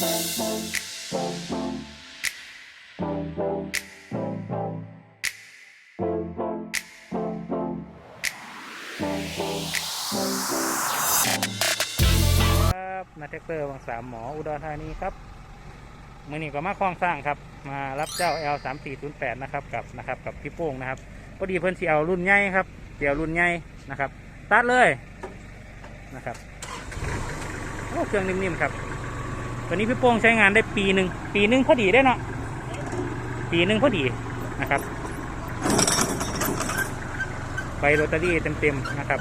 ครับนาเทคเตอร์วังสามหมออุดรธานีครับมือนี้ก็มาคลองสร้างครับ มารับเจ้า L 3 4 0 8นะครับกับนะครับกับพี่โป้งนะครับพอดีเพิ่นเสิเอารุ่นใหญ่ครับเดี๋ยวรุ่นใหญ่นะครับ ตัดเลยนะครับโอ้เครื่องนิ่มๆครับ ตัวนี้พี่โป้งใช้งานได้ปีหนึ่งปีหนึ่งพอดีได้เนาะปีหนึ่งพอดีนะครับใบโรตารี่เต็มๆนะครับ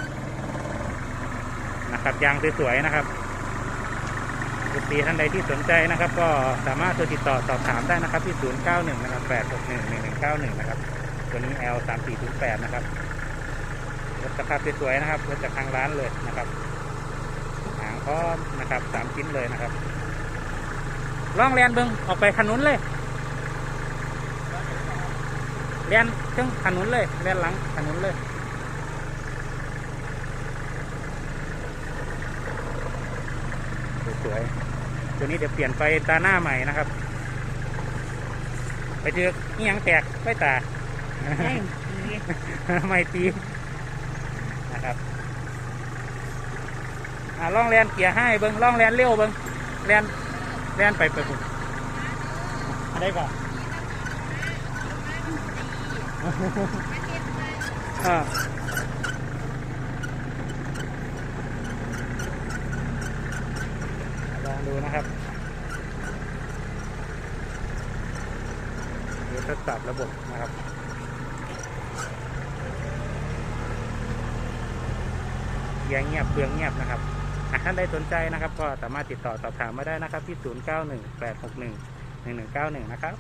นะครับยางสวยๆนะครับลูกปีท่านใดที่สนใจนะครับ ก็สามารถโทรติดต่อสอบถามได้นะครับที่ 091 นะครับ 861 1191 นะครับ ตัวนี้ L 3408นะครับรถสภาพสวยๆนะครับรถจากทางร้านเลยนะครับหางพร้อมนะครับสามชิ้นเลยนะครับ ล่องแลนเบิงออกไปขนุนเลยแลนเครื่องขนุนเลยแลนหลังขนุนเลยสวยๆตัวนี้เดี๋ยวเปลี่ยนไฟตาหน้าใหม่นะครับ ไปเจอนี่ยังแตกไฟตาไม่ตีนะครับอ่าล่องแลนเกียร์ให้เบิ้งล่องแลนเร็วเบิ้งแลน แลนไปไปปุ่นได้ก่อนอ่าลองดูนะครับเดี๋ยวทดสอบระบบนะครับเกียร์เงียบเปลืองเงียบนะครับ หากท่านใดสนใจนะครับ ก็สามารถติดต่อสอบถามมาได้นะครับที่ 0918611191 นะครับ